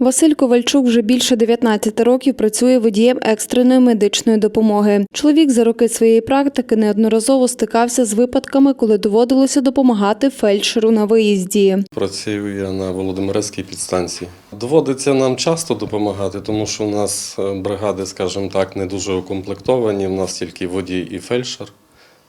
Василь Ковальчук вже більше 19 років працює водієм екстреної медичної допомоги. Чоловік за роки своєї практики неодноразово стикався з випадками, коли доводилося допомагати фельдшеру на виїзді. Працюю я на Володимирецькій підстанції. Доводиться нам часто допомагати, тому що у нас е, бригади, скажімо так, не дуже укомплектовані. У нас тільки водій і фельдшер.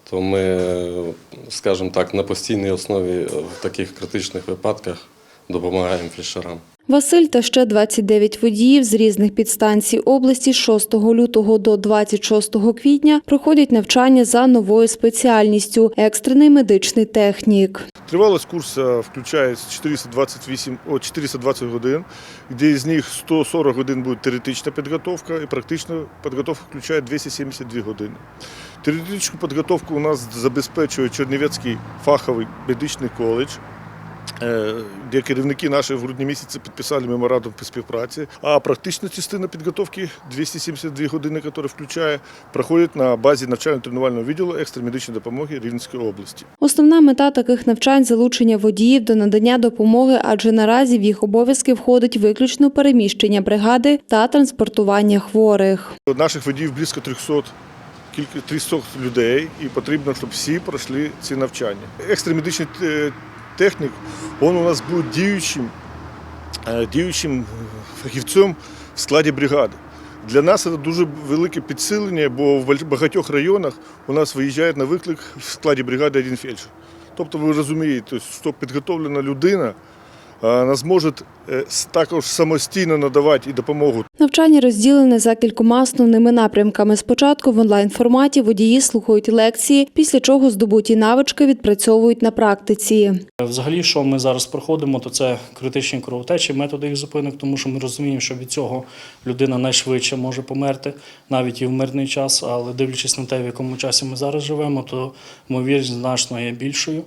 То ми, е, скажімо так, на постійній основі е, в таких критичних випадках допомагаємо фельдшерам. Василь та ще 29 водіїв з різних підстанцій області з 6 лютого до 26 квітня проходять навчання за новою спеціальністю екстрений медичний технік. Тривалість курсу включає 428, о, 420 годин, де з них 140 годин буде теоретична підготовка і практична підготовка включає 272 години. Теоретичну підготовку у нас забезпечує Чернівецький фаховий медичний коледж, де керівники наші в грудні місяці підписали меморандум по співпраці. А практична частина підготовки 272 години, яка включає, проходить на базі навчально-тренувального відділу екстра медичної допомоги Рівненської області. Основна мета таких навчань залучення водіїв до надання допомоги, адже наразі в їх обов'язки входить виключно переміщення бригади та транспортування хворих. Наших водіїв близько 300 кілька 300 людей, і потрібно, щоб всі пройшли ці навчання. Екстремедичний е, он у нас був діючим, е, діючим фахівцем в складі бригади. Для нас це дуже велике підсилення, бо в багатьох районах у нас виїжджає на виклик в складі бригади один фельдшер. Тобто ви розумієте, що підготовлена людина вона е, також самостійно надавати і допомогу Навчання розділене за кількома основними напрямками. Спочатку в онлайн-форматі водії слухають лекції, після чого здобуті навички відпрацьовують на практиці. Взагалі, що ми зараз проходимо, то це критичні кровотечі, методи їх зупинок, тому що ми розуміємо, що від цього людина найшвидше може померти, навіть і в мирний час. Але дивлячись на те, в якому часі ми зараз живемо, то ймовірність значно є більшою.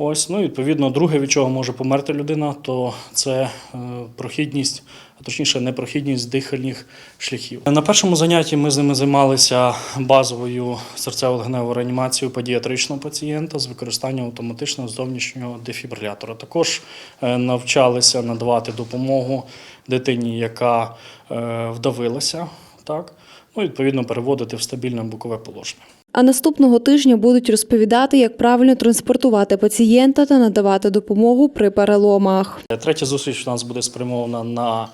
Ось, ну відповідно, друге, від чого може померти людина, то це е, прохідність, а точніше, непрохідність дихальних шляхів. На першому занятті ми з ними займалися базовою серцево-легеневою реанімацією педіатричного пацієнта з використанням автоматичного зовнішнього дефібрилятора. Також е, навчалися надавати допомогу дитині, яка е, вдавилася, так? ну, відповідно, переводити в стабільне бокове положення. А наступного тижня будуть розповідати, як правильно транспортувати пацієнта та надавати допомогу при переломах. Третя зустріч у нас буде спрямована на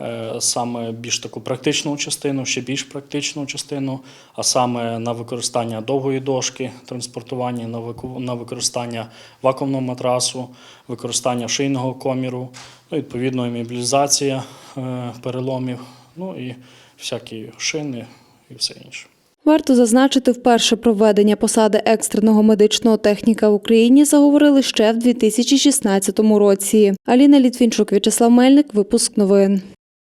е, саме більш таку практичну частину, ще більш практичну частину, а саме на використання довгої дошки, транспортування, на використання вакуумного матрасу, використання шийного коміру, ну, відповідно, імобілізація е, переломів, ну і всякі шини і все інше. Варто зазначити, вперше проведення посади екстреного медичного техніка в Україні заговорили ще в 2016 році. Аліна Літвінчук, В'ячеслав Мельник, випуск новин.